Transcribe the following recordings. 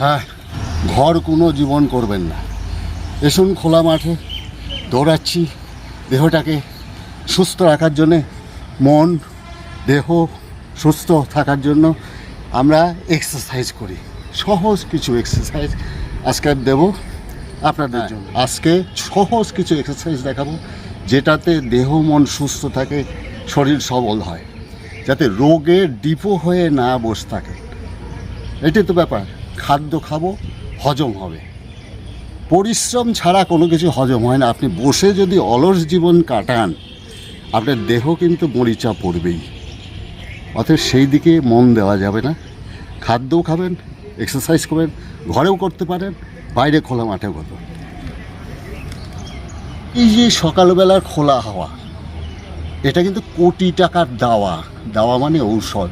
হ্যাঁ ঘর কোনো জীবন করবেন না। এসুন খোলা মাঠে দৌড়াচ্ছি দেহটাকে সুস্থ রাখার জন্যে মন দেহ সুস্থ থাকার জন্য আমরা এক্সারসাইজ করি। সহজ কিছু এক্সারসাইজ আজকে দেব আপনাদের জন্য। আজকে সহজ কিছু এক্সারসাইজ দেখাবো যেটাতে দেহ মন সুস্থ থাকে শরীর সবল হয় যাতে রোগে ডিপো হয়ে না বসে থাকে এটাই তো ব্যাপার। খাদ্য খাব, হজম হবে। পরিশ্রম ছাড়া কোনো কিছু হজম হয় না। আপনি বসে যদি অলস জীবন কাটান, আপনার দেহ কিন্তু মরিচা পড়বেই। অতএব সেই দিকে মন দেওয়া যাবে না। খাদ্যও খাবেন এক্সারসাইজ করবেন, ঘরেও করতে পারেন, বাইরে খোলা মাঠেও করতে। এই যে সকালবেলার খোলা হাওয়া, এটা কিন্তু কোটি টাকার দাওয়া। দাওয়া মানে ঔষধ।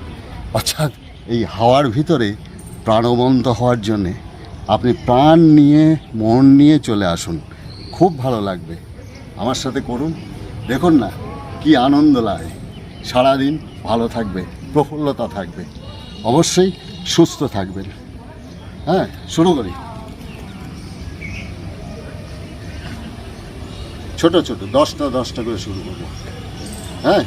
অর্থাৎ এই হাওয়ার ভিতরে প্রাণবন্ত হওয়ার জন্যে আপনি প্রাণ নিয়ে, মন নিয়ে চলে আসুন। খুব ভালো লাগবে। আমার সাথে করুন। দেখুন না, কি আনন্দ লাগে। সারাদিন ভালো থাকবে, প্রফুল্লতা থাকবে, অবশ্যই সুস্থ থাকবেন। হ্যাঁ শুরু করি। ছোট ছোট, দশটা দশটা করে শুরু করব। হ্যাঁ?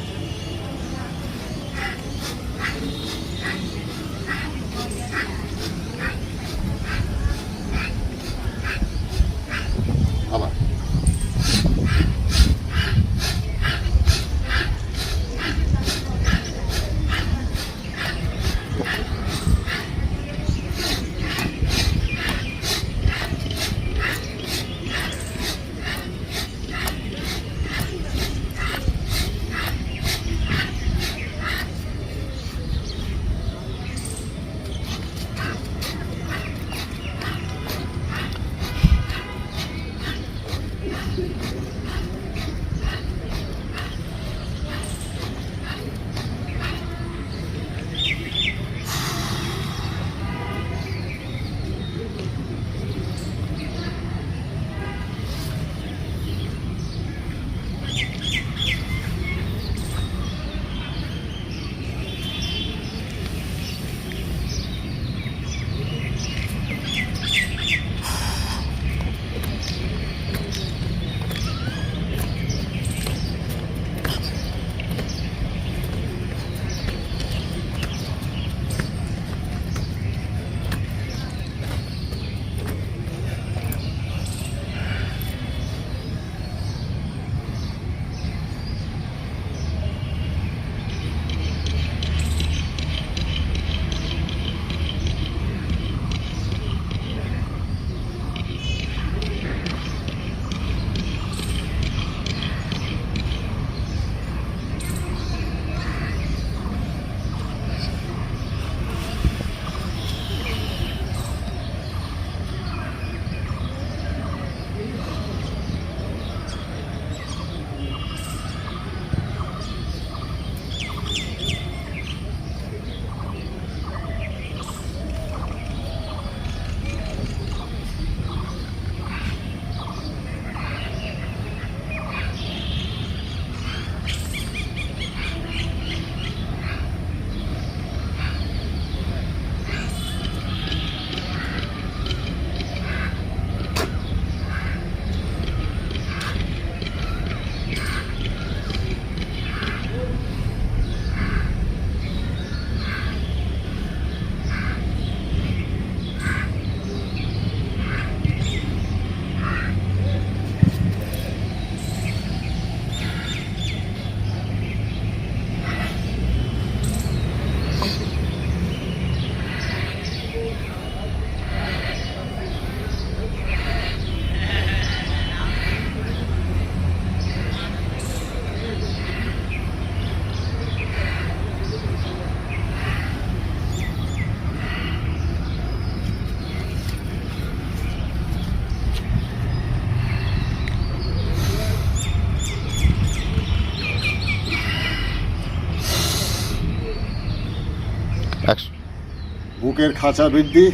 বুকের খাঁচা বৃদ্ধি,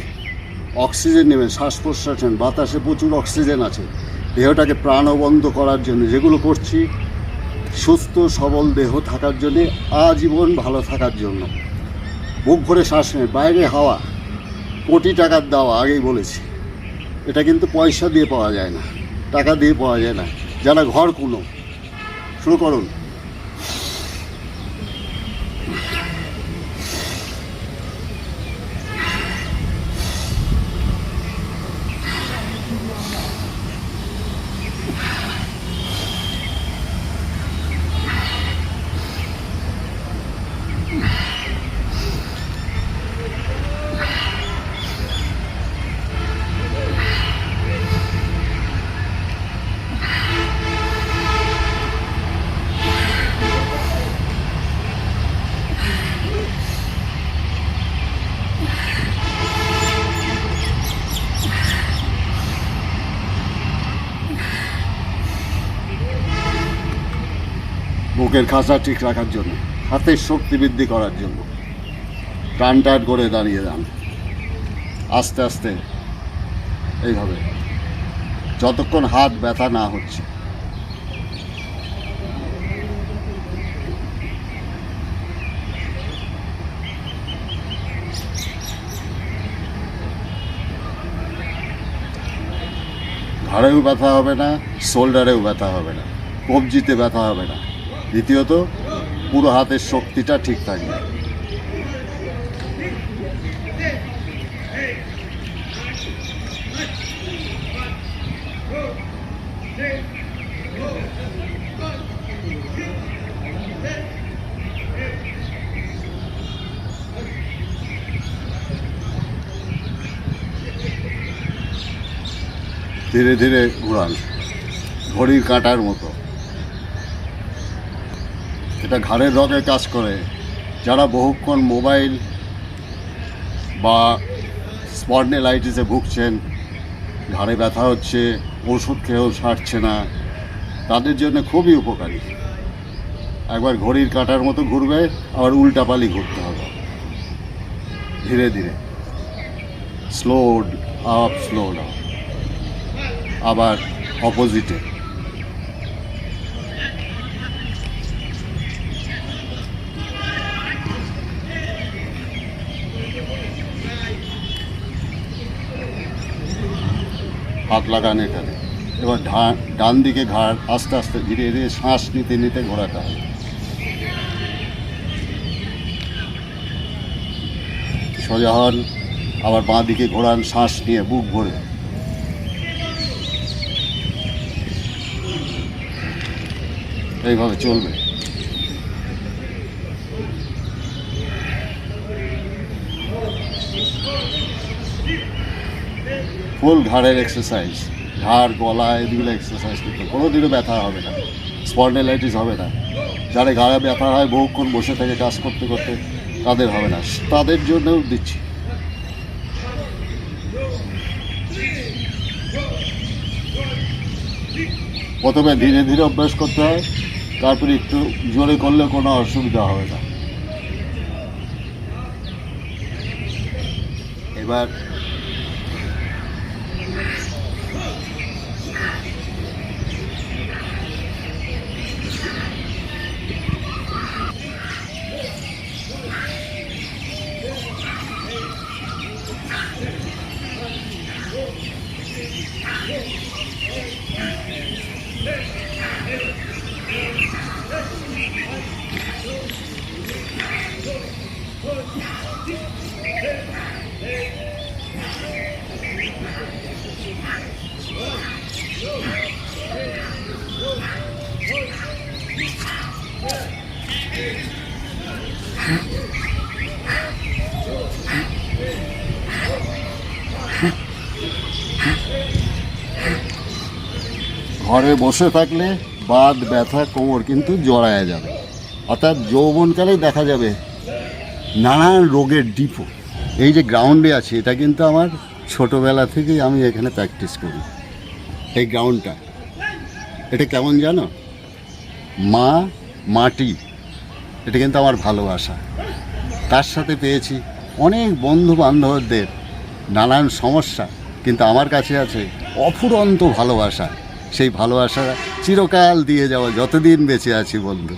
অক্সিজেন নেবেন শ্বাস প্রশ্বাস নেন, বাতাসে প্রচুর অক্সিজেন আছে। দেহটাকে প্রাণবন্ত করার জন্য যেগুলো করছি, সুস্থ, সবল দেহ থাকার জন্যে, আজীবন ভালো থাকার জন্য। বুক ভরে শ্বাস নেন, বাইরে হাওয়া, কোটি টাকার দাওয়া, আগেই বলেছি। এটা কিন্তু পয়সা দিয়ে পাওয়া যায় না, টাকা দিয়ে পাওয়া যায় না। যারা ঘর কুলো শুরু করুন। বুকের খাঁচা ঠিক রাখার জন্য হাতের শক্তি বৃদ্ধি করার জন্য। টান টান করে দাঁড়িয়ে যান। আস্তে আস্তে এইভাবে, যতক্ষণ হাত ব্যথা না হচ্ছে। ঘাড়েও ব্যথা হবে না, শোল্ডারেও ব্যথা হবে না, কবজিতে ব্যথা হবে না। দ্বিতীয়ত পুরো হাতের শক্তিটা ঠিক থাকবে। ধীরে ধীরে ঘোরান ঘড়ির কাঁটার মতো। এটা ঘাড়ের রগে কাজ করে। যারা বহুক্ষণ মোবাইল বা স্পন্ডেলাইটিসে ভুগছেন, ঘাড়ে ব্যথা হচ্ছে, ওষুধ খেয়েও সারছে না, তাদের জন্য খুবই উপকারী। একবার ঘড়ির কাঁটার মতো ঘুরবে, আবার উল্টাপালি ঘুরতে হবে। ধীরে ধীরে। স্লো আপ স্লো ডাউন আবার অপোজিটে লাগান এখানে। এবার ডান দিকে ঘাড় আস্তে আস্তে ধীরে ধীরে শ্বাস নিতে নিতে ঘোরাতে হয় সোজা হন, আবার বাঁ দিকে ঘোরান, শ্বাস নিয়ে বুক ভরে। এইভাবে চলবে। ফুল ঘাড়ের এক্সারসাইজ ঘাড়, গলা এগুলো এক্সারসাইজ করতে কোনো দিনও ব্যথা হবে না স্পন্ডেলাইটিস হবে না। যারা ঘাড়ে ব্যথা হয়, বহুক্ষণ বসে থেকে কাজ করতে করতে তাদের হবে না। তাদের জন্যও দিচ্ছি। প্রথমে ধীরে ধীরে অভ্যাস করতে হয়, তারপরে একটু জোরে করলে কোনো অসুবিধা হবে না। এবার ঘরে বসে থাকলে বাদ ব্যথা কোমর কিন্তু জড়ায় যাবে। অর্থাৎ যৌবনকালেই দেখা যাবে নানান রোগের ডিপো এই যে গ্রাউন্ডে আছে, এটা কিন্তু আমার ছোটোবেলা থেকেই আমি এখানে প্র্যাকটিস করি। এই গ্রাউন্ডটা এটা কেমন জানো? মা, মাটি। এটা কিন্তু আমার ভালোবাসা। তার সাথে পেয়েছি অনেক বন্ধু বান্ধবদের নানান সমস্যা, কিন্তু আমার কাছে আছে অফুরন্ত ভালোবাসা। সেই ভালোবাসা চিরকাল দিয়ে যাওয়া, যতদিন বেঁচে আছি বন্ধু।